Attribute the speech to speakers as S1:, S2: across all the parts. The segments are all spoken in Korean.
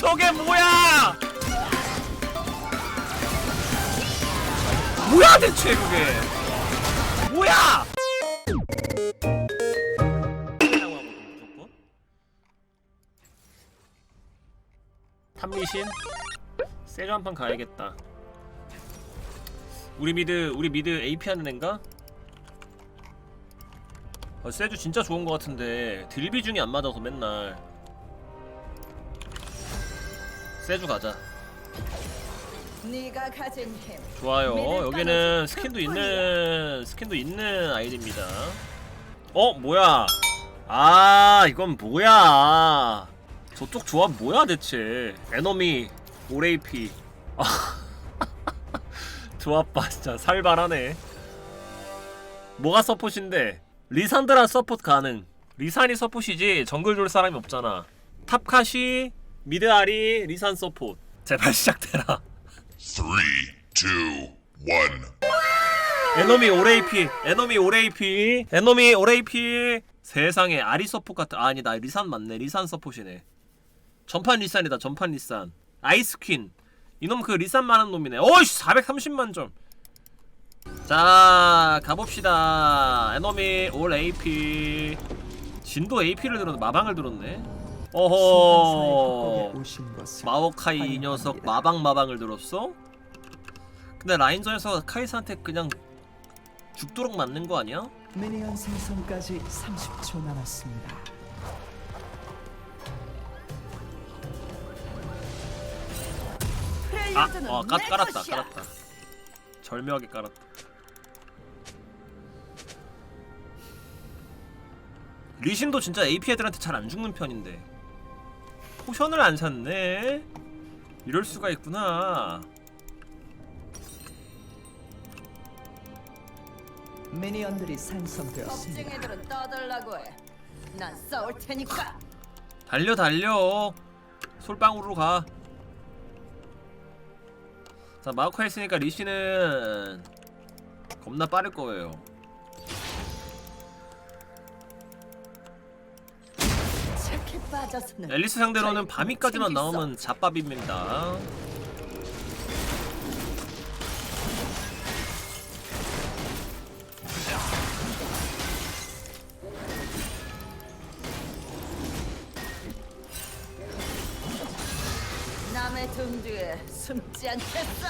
S1: 저게 뭐야? 뭐야 대체 그게? 뭐야? 탐미신 세주 한판 가야겠다. 우리 미드 우리 미드 AP 하는 앤가? 아, 세주 진짜 좋은 것 같은데 딜 비 중이 안 맞아서 맨날 세주 가자.
S2: 네가 가진 힘.
S1: 좋아요. 여기는 스킨도
S2: 그
S1: 있는 스킨도 있는 아이디입니다. 어 뭐야? 아 이건 뭐야? 저쪽 조합 뭐야 대체? 에너미 오레이피. 아, 조합 봐 진짜 살벌하네. 뭐가 서폿인데? 리산드라 서폿 가능. 리산이 서폿이지 정글 졸 사람이 없잖아. 탑카시 미드 아리 리산 서폿. 제발 시작되라.
S3: Three, two, one.
S1: 에너미 오레이피 에너미 오레이피 에너미 오레이피. 세상에 아리 서폿 같은 아, 아니다. 리산 맞네. 리산 서폿이네. 전판 리산이다. 전판 리산. 아이스퀸. 이놈 그 리산 많은 놈이네. 어이씨 430만 점자 가봅시다. 에너미 올 AP 진도 AP를 들었네. 마방을 들었네 어허
S4: 오신 것을
S1: 마오카이 이. 녀석 마방 마방을 들었어? 근데 라인전에서 카이사한테 그냥 죽도록 맞는 거 아니야?
S4: 미니언 생성까지 30초 남았습니다.
S1: 아, 어, 까,
S2: 내
S1: 깔았다. 깔았다. 절묘하게 깔았다. 리신도 진짜 AP 애들한테 잘 안 죽는 편인데 포션을 안 샀네. 이럴 수가 있구나.
S4: 미니언들이 생성되었습니다.
S2: 겁쟁이들은 떠들라고 해. 난 싸울 테니까.
S1: 달려 달려. 솔방울로 가. 자 마우카 했으니까 리시는 겁나 빠를 거예요. 앨리스 상대로는
S2: 절
S1: 밤이까지만 나오면 잡밥입니다.
S2: 남의 등 뒤에 숨지 않겠어.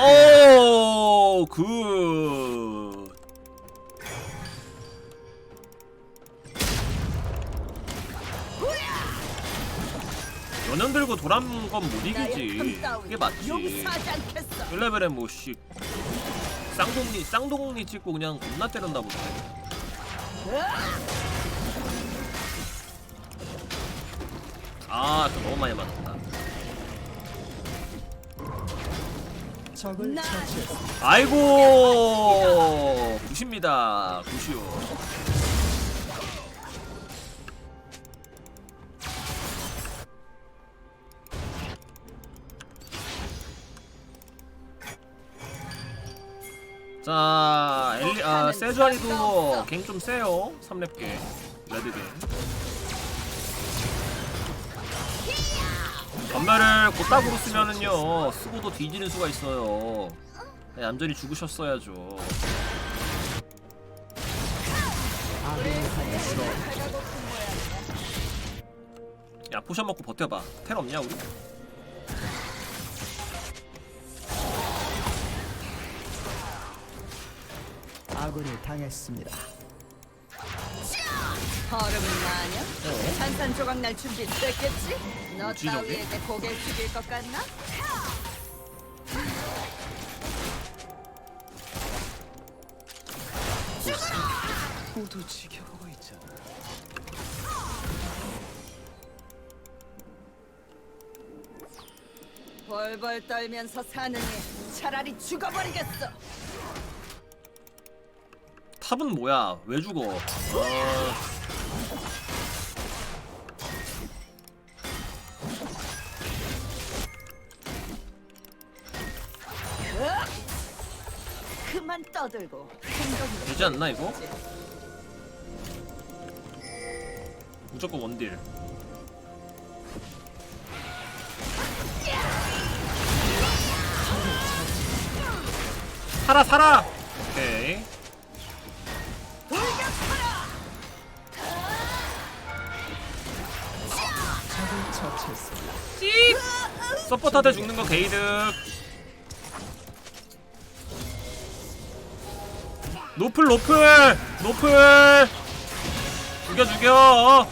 S1: 오, 굿. 들고 도란 건못 이기지. 그게 맞지.
S2: 용서하지 않겠어.
S1: 1레벨에 뭐 씨. 쌍둥이 쌍둥이 찍고 그냥 겁나 때렸나 보다. 아, 또 너무 많이 맞았다.
S4: 적을
S2: 나-
S4: 처치했습니다.
S1: 아이고, 굿입니다. 굿이요. 자, 엘리, 아, 세주아리도 갱 좀 세요. 3렙 갱. 레드 갱. 전멸을 곧다구로 쓰면은요, 쓰고도 뒤지는 수가 있어요. 네, 얌전히 죽으셨어야죠.
S4: 아군이 당했습니다.
S1: 야 포션 먹고 버텨봐 텔 없냐 우리?
S4: 아군이 당했습니다.
S2: 얼음은 나냐?
S1: 어?
S2: 산산 조각 날 준비 됐겠지? 너
S1: 뭐지, 저게?
S2: 따위에 내 고개 숙일 것 같나?
S4: 모두 지켜보고 있잖아.
S2: 벌벌 떨면서 사느니 차라리 죽어버리겠어.
S1: 탑은 뭐야? 왜 죽어? 어...
S2: 그만 떠들고 행동으로
S1: 되지 않나 이거? 무조건 원딜. 살아 살아 서포터한테 죽는 거 게이득. 노플 노플! 노플! 죽여 죽여!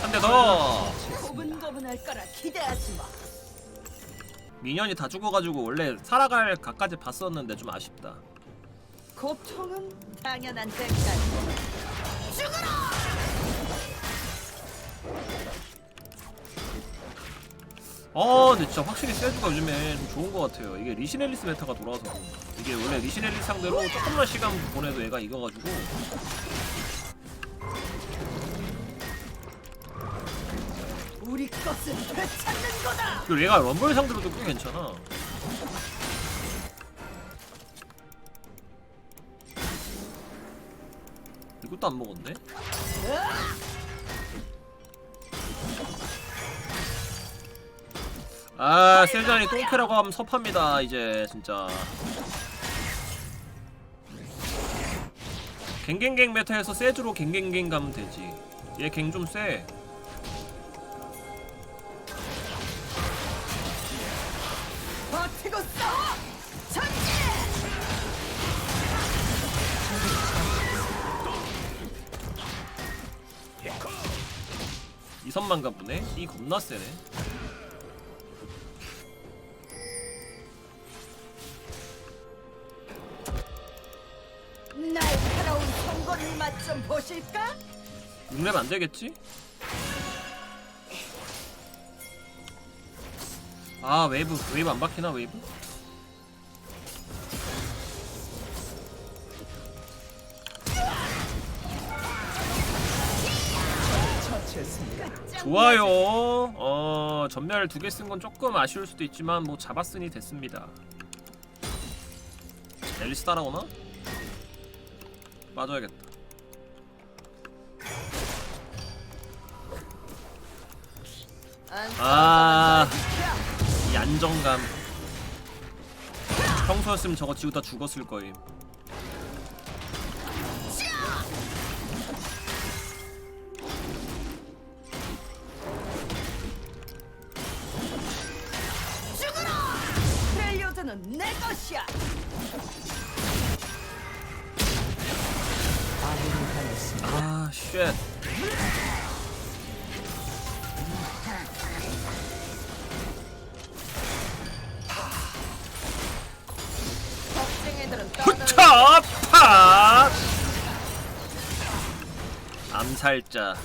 S1: 한 대 더.
S2: 고분고분할 거라 기대하지 마.
S1: 미니언이 다 죽어가지고 원래 살아갈 각까지 봤었는데 좀 아쉽다.
S2: 고통은 당연한 대가.
S1: 아 근데 진짜 확실히 세주가 요즘에 좀 좋은 것 같아요. 이게 리시넬리스 메타가 돌아와서. 이게 원래 리시넬리스 상대로 조금만 시간 보내도 얘가 이겨가지고.
S2: 우리 것을 되찾는 거다.
S1: 그리고 얘가 럼블 상대로도 꽤 괜찮아. 이것도 안 먹었네 아 셀전이 똥캐라고 하면 섭합니다 이제 진짜 갱갱갱 메타에서 세주로 갱갱갱 가면 되지 얘 갱 좀세
S2: 버티고 싸워. 전진.
S1: 이선만 가보네 이 겁나 세네
S2: 맛 좀 보실까?
S1: 6렙 안 되겠지? 아 웨이브 웨이브 안 박히나 웨이브? 좋아요 어 전멸 두 개 쓴 건 조금 아쉬울 수도 있지만 뭐 잡았으니 됐습니다 앨리스 따라오나? 빠져야겠다 아. 이 안정감 평소였으면 저거 지우다 죽었을 거임
S2: 렐리오드는 내 것이야.
S4: 아
S1: 쉣. 암살자.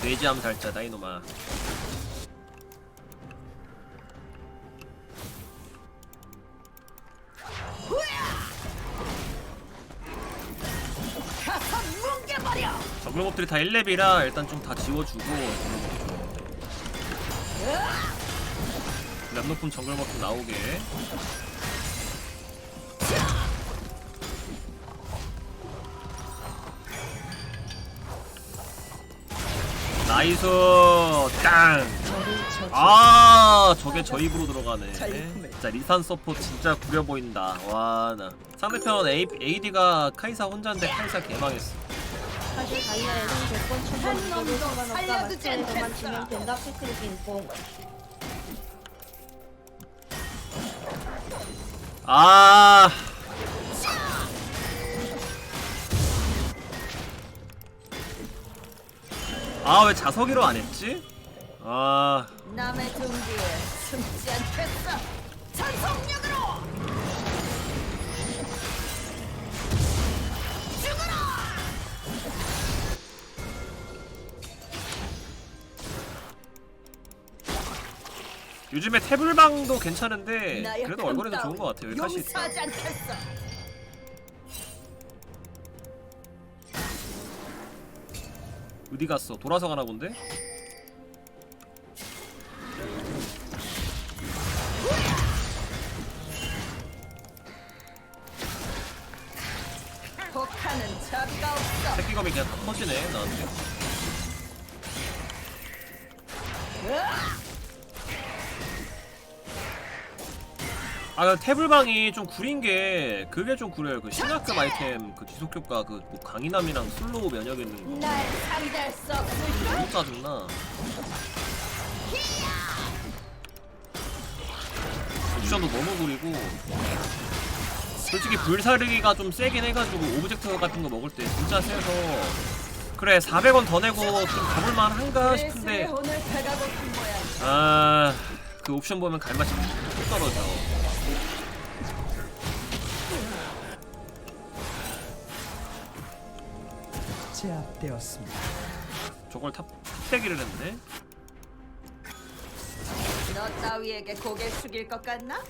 S1: 돼지 암살자다 이놈아. 정글몹들이 다 1렙이라 일단 좀 다 지워주고. 랩 높은 정글몹 좀 나오게 나이스 땅. 아 저게 저 입으로 들어가네. 진짜 리산 서포 진짜 구려 보인다 와 나 상대편 A, AD가 카이사 혼자인데 카이사 개망했어
S5: 사실 다이아에는 100번, 1000번
S2: 한
S5: 이겨도
S2: 놈도
S5: 상관없다 마스터에서만. 지면 된다 패트릭 인포
S1: 아. 아, 왜 자석이로 안 했지? 아,
S2: 남의 등 뒤에 숨지 않겠어. 전속력으로.
S1: 요즘에 태블방도 괜찮은데 그래도 얼굴에도
S2: 큰
S1: 좋은 것 같아요. 여기 카시 있다.
S2: 용서하지 않겠어.
S1: 어디 갔어? 돌아서 가나 본데? 아 태블방이 좀 구린 게 그게 좀 구려요. 그 신화급 아이템 그 지속 효과 그 뭐 강인함이랑 슬로우 면역 있는 거? 너무 짜증나. 옵션도 너무 구리고. 솔직히 불사르기가 좀 세긴 해가지고 오브젝트 같은 거 먹을 때 진짜 세서. 그래 400원 더 내고 좀 가볼만 한가 싶은데. 아 그 옵션 보면 갈맛이 뚝 떨어져
S4: 제압되었습니다.
S1: 저걸 탑, 탑대기를 했네
S2: 너 따위에게 고개 숙일 것 같나?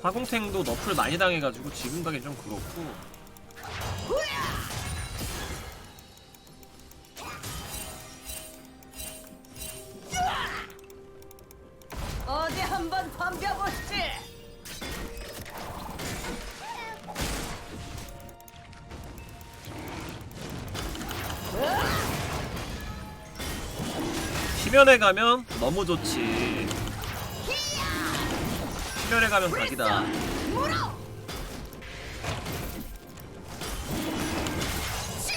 S1: 화공탱도 너플 많이 당해가지고 지금 가긴 좀 그렇고
S2: 어디 한번 덤벼보시 지.
S1: 심연에 가면 너무 좋지 심연에 가면 각이다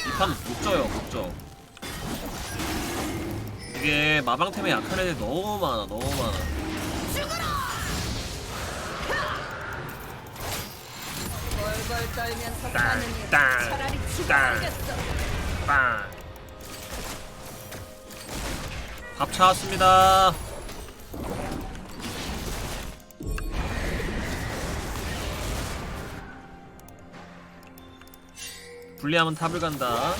S1: 이판 못져요 못져 이게 마방템에 약한 애들 너무 많아 너무 많아
S2: 떨면서
S1: 땅,
S2: 사는 일
S1: 땅,
S2: 차라리
S1: 땅.
S2: 죽어야겠어.
S1: 빵. 밥 차왔습니다. 불리하면 탑을 간다.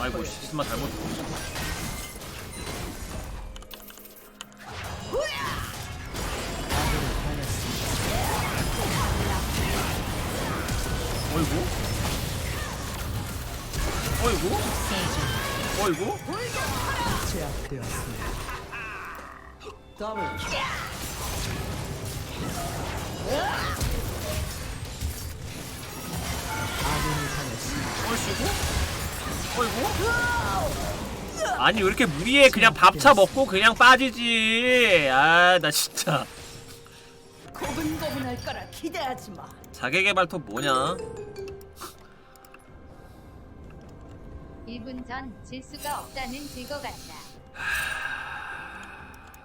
S1: 아이고 시스마 잘못. 어이구. 어이구. 어이구.
S4: 제압되었습니다. 더블 킬. 아군이 당했습니다.
S1: 어이구. 어이구. 아니 왜 이렇게 무리해 그냥 밥차 먹고 그냥 빠지지 아 나 진짜
S2: 고분고분할 거라 기대하지 마.
S1: 자개개발톱 뭐냐
S6: 1분 전질 수가 없다는 증거 같다.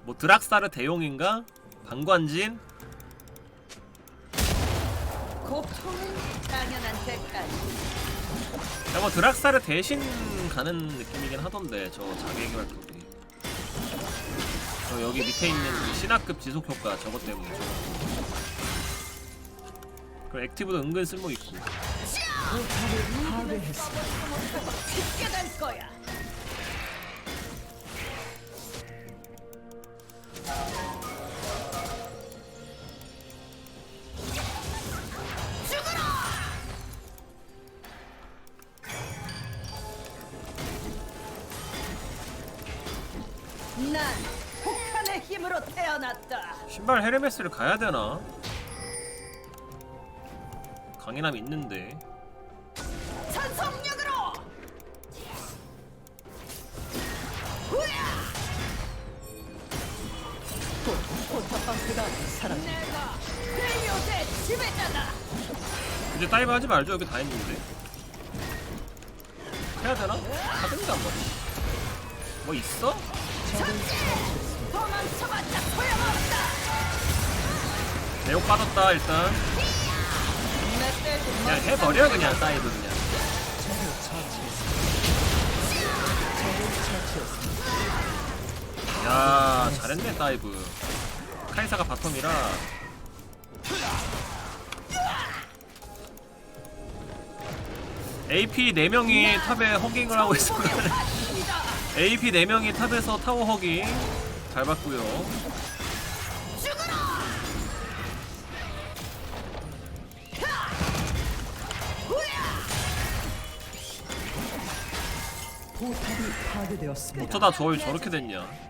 S1: 뭐 드락사르 대용인가? 방관진?
S2: 고통은 당연한 대가지.
S1: 야, 뭐 드락사르 대신 가는 느낌이긴 하던데 저 자개개발톱이. 저 여기 밑에 있는 그 신화급 지속 효과 저것 때문에. 저거 그 액티브도 은근 쓸모 있고 신발 헤르메스를 가야 되나? 강인함 있는데
S4: 사라져.
S1: 이제 다이브 하지 말죠 여기 다 했는데 해야 되나? 하든가 뭐. 뭐 있어? 내욕 빠졌다 일단 그냥 해버려 그냥 다이브 그냥. 야 잘했네 다이브 카이사가 바텀이라. AP 4명이 탑에 허깅을 하고 있으면 AP 4명이 탑에서 타워 허깅 잘 봤고요. 어쩌다 저걸 저렇게 됐냐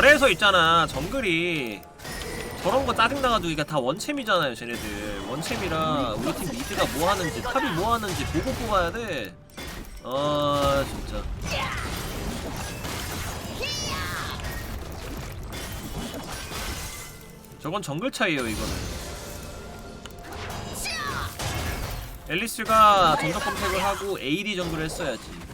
S1: 절에서 있잖아 정글이 저런 거 짜증나가지고 이게 다 원챔이잖아요 쟤네들 원챔이라 우리 팀 미드가 뭐 하는지 탑이 뭐 하는지 보고 뽑아야 돼. 아 진짜. 저건 정글 차이에요 이거는. 앨리스가 전적 검색을 하고 AD 정글을 했어야지.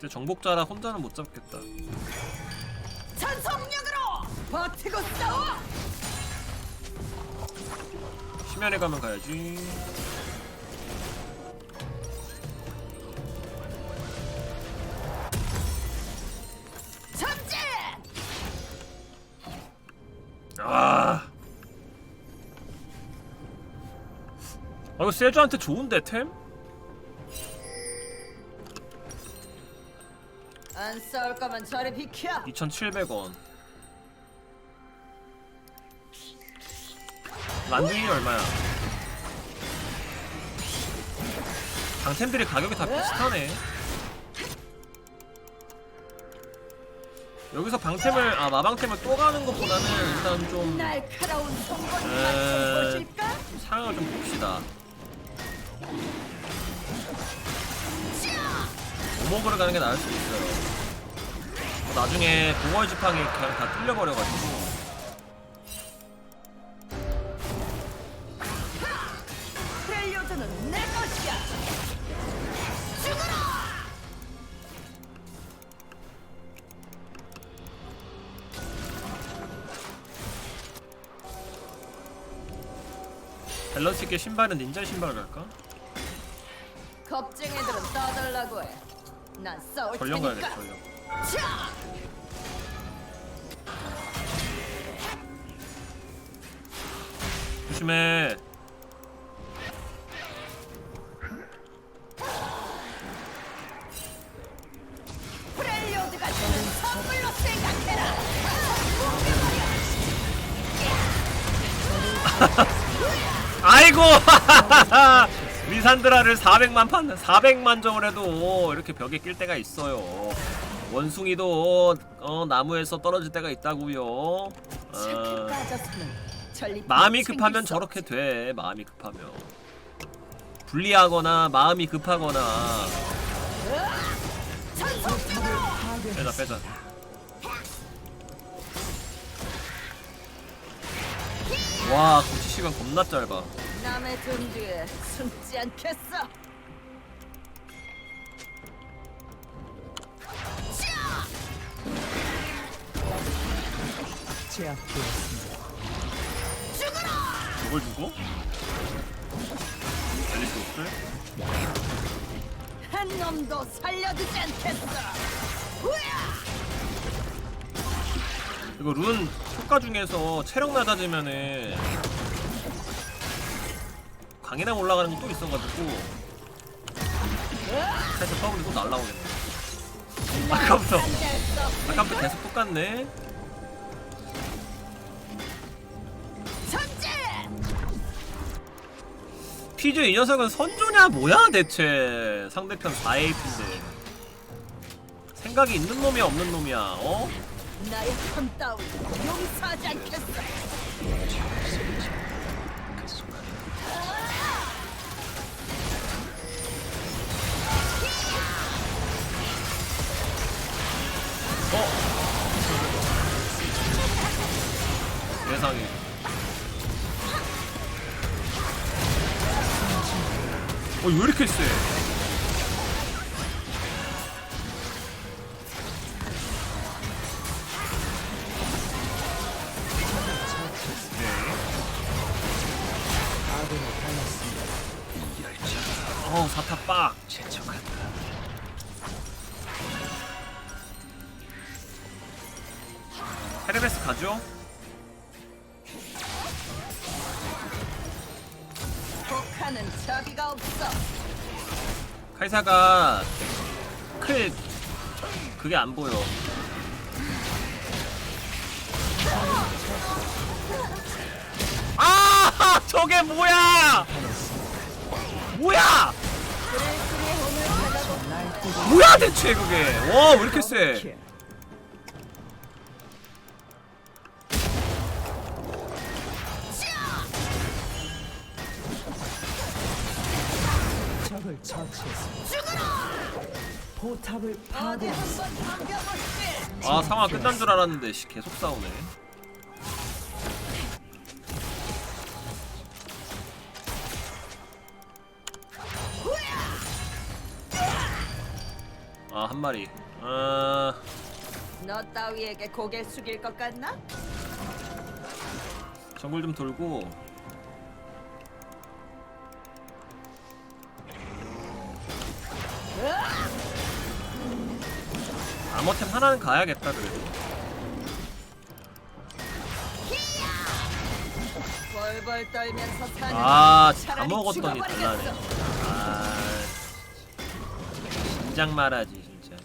S1: 근데 정복자라 혼자는 못 잡겠다.
S2: 전속력으로 버티고 싸워.
S1: 심연에 가면 가야지.
S2: 전진.
S1: 아. 아 이거 세주한테 좋은데 템?
S2: 안 싸울 거면 저리 비켜.
S1: 2,700원. 란둥이 얼마야? 강템들이 가격이 다 비슷하네. 여기서 방템을 아 마방템을 또 가는 것보다는 일단 좀
S2: 날카로운 보실까?
S1: 상황을 좀 봅시다. 오목으로 가는 게 나을 수도 있어요. 뭐 나중에 봉월 지팡이 그냥 다 뚫려버려가지고. 밸런스 있게 신발은 닌자 신발 갈까?
S2: 겁쟁이들은 떠들라고 해. 난 싸울
S1: 전령 가야
S2: 테니까.
S1: 돼, 전령.
S2: 자!
S1: 조심해.
S2: 프렐리오드가 주는 선물로 생각해라.
S1: 아이고! 리산드라를 400만 판, 400만 정을 해도 이렇게 벽에 낄 때가 있어요. 원숭이도 어, 나무에서 떨어질 때가 있다고요. 어, 마음이 급하면
S2: 수
S1: 저렇게. 돼. 마음이 급하면. 불리하거나 마음이 급하거나 빼자 빼자. 와 고치 시간 겁나 짧아.
S2: 남의 돈 뒤에 숨지 않겠어.
S4: 제압되었습니다.
S1: 저걸 주고? 앨리스 없을?
S2: 한 놈도 살려두지 않겠어. 후야!
S1: 이거 룬 효과 중에서 체력 낮아지면은 강인함 올라가는 게 또 있어가지고 살짝 더블이 또 날라오겠네 아까부터
S2: 수.
S1: 아까부터 계속 똑같네 피즈 이 녀석은 선조냐 뭐야 대체 상대편 4AP인데 생각이 있는 놈이야 없는 놈이야 어?
S2: 나의 손 따위 용서하지 않겠어.
S1: 세상에 어, 왜 이렇게 세? 카이사가 클 그게 안 보여. 아, 저게 뭐야? 뭐야? 뭐야 대체 그게? 와왜 이렇게 세?
S4: 처치했습니다. 포탑을
S2: 덤벼보시지.
S1: 아 상황 끝난 줄 알았는데 씨, 계속 싸우네. 아 한 마리. 아
S2: 너 따위에게 고개 숙일 것 같나?
S1: 정글 좀 돌고. 아머템 하나는 가야겠다 그래도.
S2: 벌벌 떨면서 사는
S1: 아, 다
S2: 차라리
S1: 먹었더니
S2: 죽어버리겠어.
S1: 달라네. 아, 진작 말하지 진짜.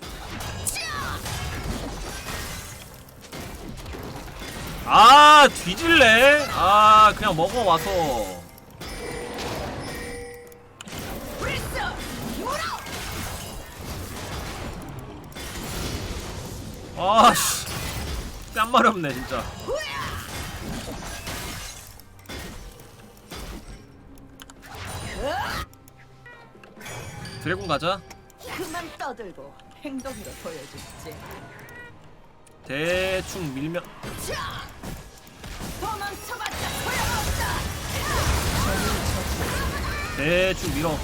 S1: 아, 뒤질래? 아, 그냥 먹어 와서. 아, 씨, 뺨말이 없네 진짜. 드래곤 가자.
S2: 그만 떠들고 행동으로 보여주지.
S1: 대충 밀면.
S2: 도망쳐봤자 소용없다.
S1: 대충 밀어.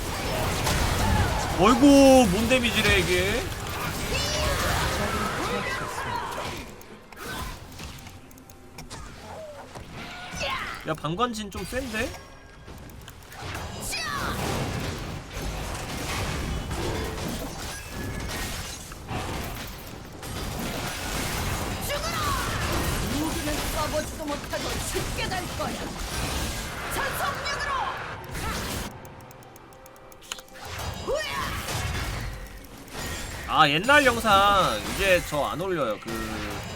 S1: 어이구, 뭔 데미지래 이게? 야 방관진 좀 센데?
S2: 무기는 써보지도 못하고 쉽게 될 거야. 전속력으로!
S1: 아 옛날 영상 이제 저 안 올려요. 그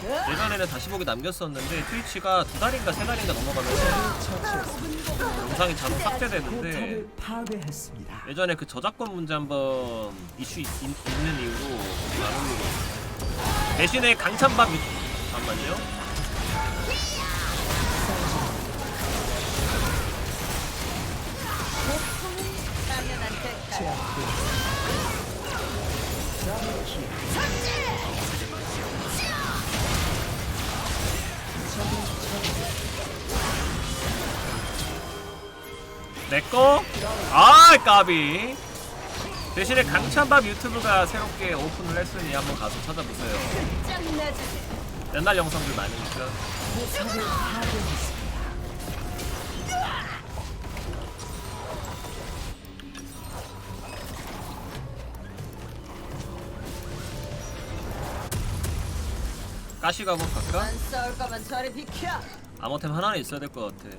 S1: 예전에는 다시 보기 남겼었는데 트위치가 두 달인가 세 달인가 넘어가면서 영상이 자동 삭제되는데. 예전에 그 저작권 문제 한번 이슈 있, 는 이유로 있어요. 대신에 강찬밥 유... 잠깐만요.
S4: 제압
S1: 내꺼? 아 까비 대신에 강찬밥 유튜브가 새롭게 오픈을 했으니 한번 가서 찾아보세요. 옛날 영상들 많으니까 가시 가고 갈까?
S2: 안 싸울 거면 저리 비켜.
S1: 아머템 하나는 있어야 될 것 같아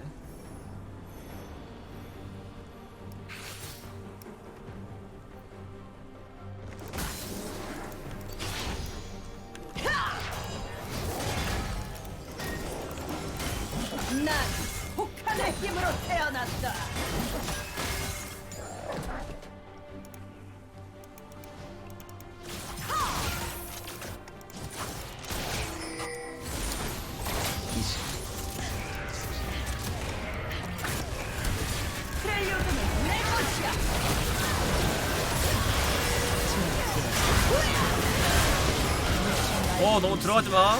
S2: 어
S1: 너무 들어가지 마.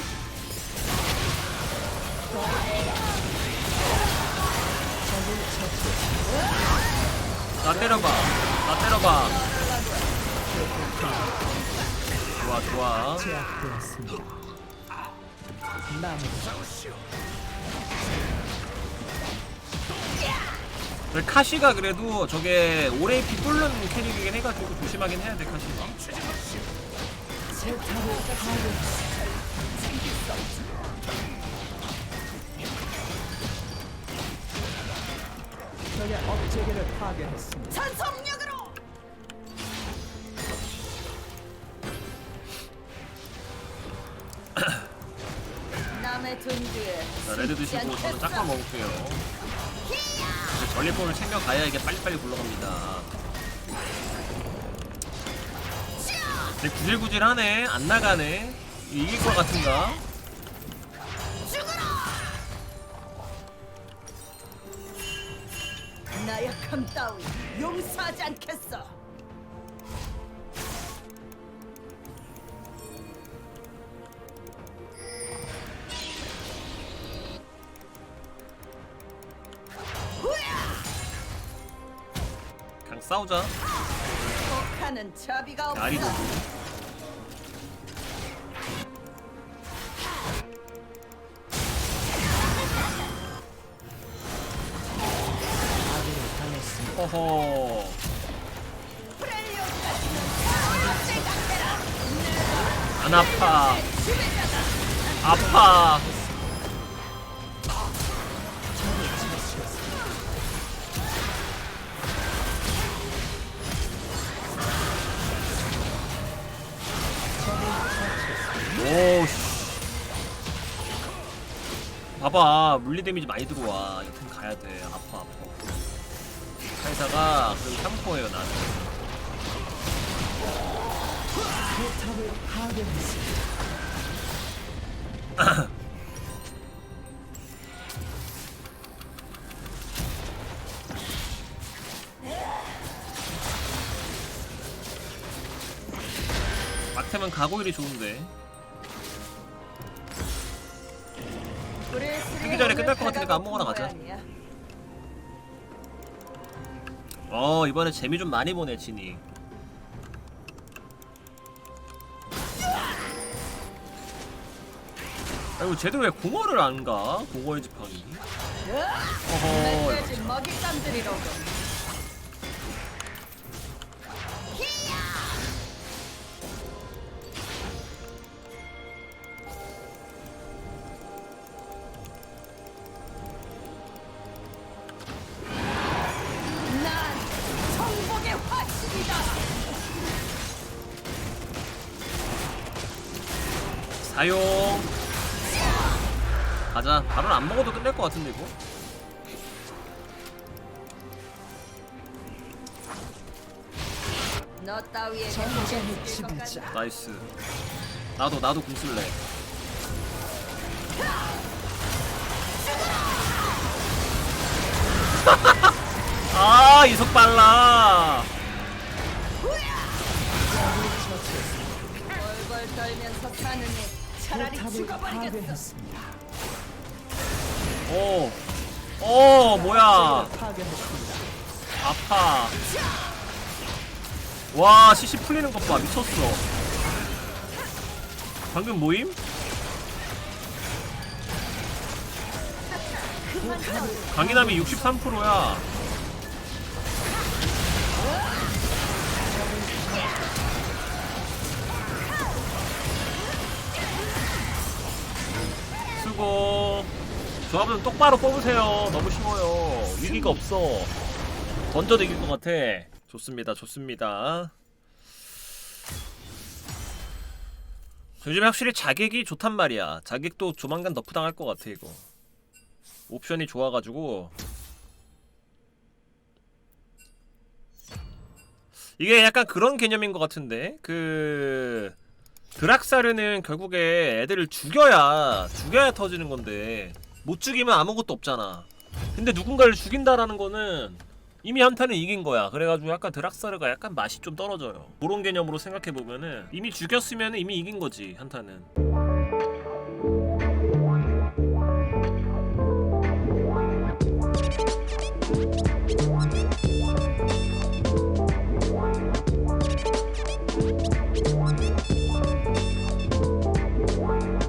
S1: 나 때려봐. 나 때려봐. 좋아 좋아. 카시가 그래도 저게 오레이피 뚫는 캐릭이긴 해가지고 조심하긴 해야 돼 카시
S4: 포탑을 파괴 세계를 파괴했습니다.
S2: 전속력으로! 남의 등기에
S1: 레드 드시고 저는 짝과 먹을게요. 전리품을 챙겨가야 이게 빨리빨리 굴러갑니다. 근데 구질구질하네. 안 나가네. 이길 것 같은가?
S2: 자비가 없어.
S1: 아리도. 허허. 안 아파. 아파 봐봐. 물리 데미지 많이 들어와. 이템 가야 돼. 아파 아파. 카이사가 그래도 3포예요 나는. 막템은 가고일이 좋은데
S2: 쓰기
S1: 전에 끝날 것 같으니까 아무거나 가자. 어 이번에 재미 좀 많이 보네 진이 아이고 쟤들 왜 공허를 안 가? 공허의 지팡이 어허
S2: 먹잇감들이로군. 따위에게
S4: 전쟁의? 지배자.
S1: 나이스 나도 나도 궁 쓸래 아 이속 빨라
S2: 벌벌 떨면서 사느니 차라리
S4: 포탑을
S2: 죽어버리겠어.
S4: 파괴했습니다.
S1: 오. 오 뭐야
S4: 파괴했습니다.
S1: 아파 와 CC 풀리는 것봐. 미쳤어. 방금 모임? 강인함이 63%야. 수고. 조합은 똑바로 뽑으세요. 너무 쉬워요. 위기가 없어. 던져도 이길 것 같아 좋습니다 좋습니다. 요즘에 확실히 자객이 좋단 말이야. 자객도 조만간 너프 당할 것 같아 이거. 옵션이 좋아가지고. 이게 약간 그런 개념인 것 같은데? 그 드락사르는 결국에 애들을 죽여야 죽여야 터지는 건데 못 죽이면 아무것도 없잖아. 근데 누군가를 죽인다라는 거는 이미 한타는 이긴 거야. 그래가지고 약간 드락사르가 약간 맛이 좀 떨어져요. 그런 개념으로 생각해보면은 이미 죽였으면 이미 이긴 거지 한타는